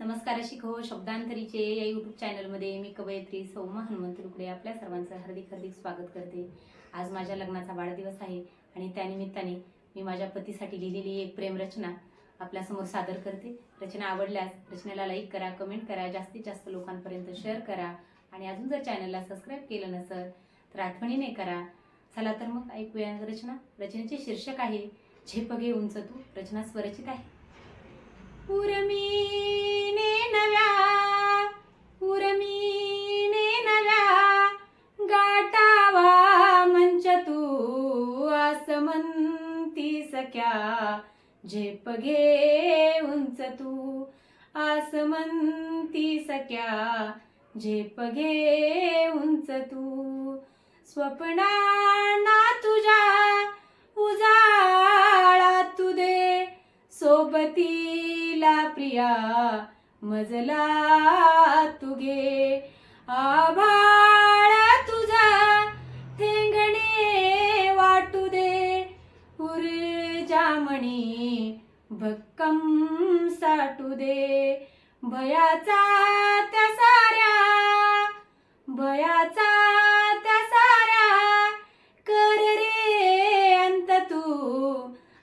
नमस्कार शिको शब्दांतरीचे या यूट्यूब चॅनलमध्ये मी कवयित्री सौमा हनुमंत रुकडे आपल्या सर्वांचं हार्दिक हार्दिक स्वागत करते. आज माझ्या लग्नाचा वाढदिवस आहे आणि त्यानिमित्ताने मी माझ्या पतीसाठी लिहिलेली एक प्रेमरचना आपल्यासमोर सादर करते. रचना आवडल्यास रचनेला लाईक करा कमेंट करा जास्तीत जास्त लोकांपर्यंत शेअर करा आणि अजून जर चॅनलला सबस्क्राईब केलं नसेल तर आठवणीने करा. चला तर मग ऐकूया रचना. रचनेचे शीर्षक आहे झेपगे उंच तू रचना स्वरचित आहे. उर्मीने सख्या झेप घे उंच तू. आसमंती सख्या झेप घे उंच तू. स्वप्नांना तुझ्या उजाळा तू दे. सोबतीला प्रिया मजला तुगे आभाळ तू भक्कम साठू दे. भयाचा त्या साऱ्या भयाचा त्या साऱ्या. कर रे अंत तू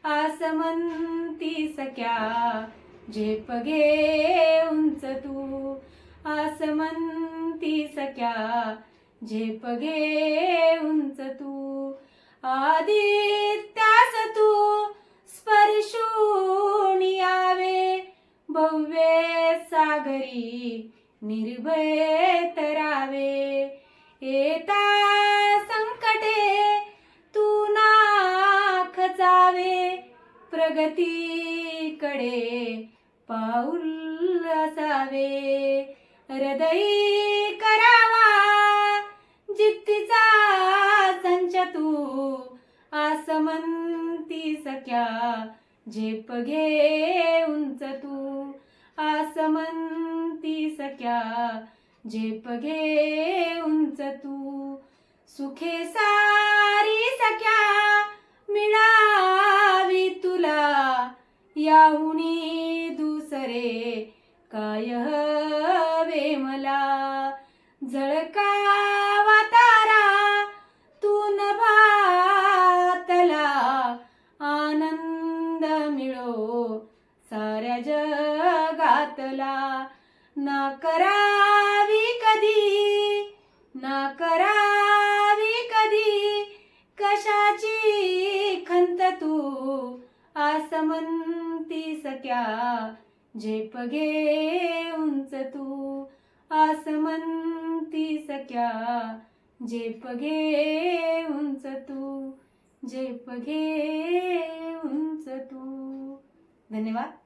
आसमंती सख्या झेप घे उंच तू आसमंती सख्या झेप घे उंच तू. आदित्यास करी निर्भय तरावे. येता संकटे तू ना खचावे प्रगतीकडे पाऊल असावे. हृदयी करावा जित्तीचा संच तू. आसमंती सख्या झेप घे उंच तू. आसमंत सख्या झेप घे उंच तू. सुखे सारी सख्या मिळावी तुला. याहुनी दुसरे काय हवे मला? झळकावा तारा तू न भातला. आनंद मिळो साऱ्या जगातला. ना करावी कधी? ना करावी कधी? कशाची खंत तू? आसमंती सख्या झेप घे उंच तू. आसमंती सख्या झेप घे उंच तू. झेप घे उंच तू. धन्यवाद.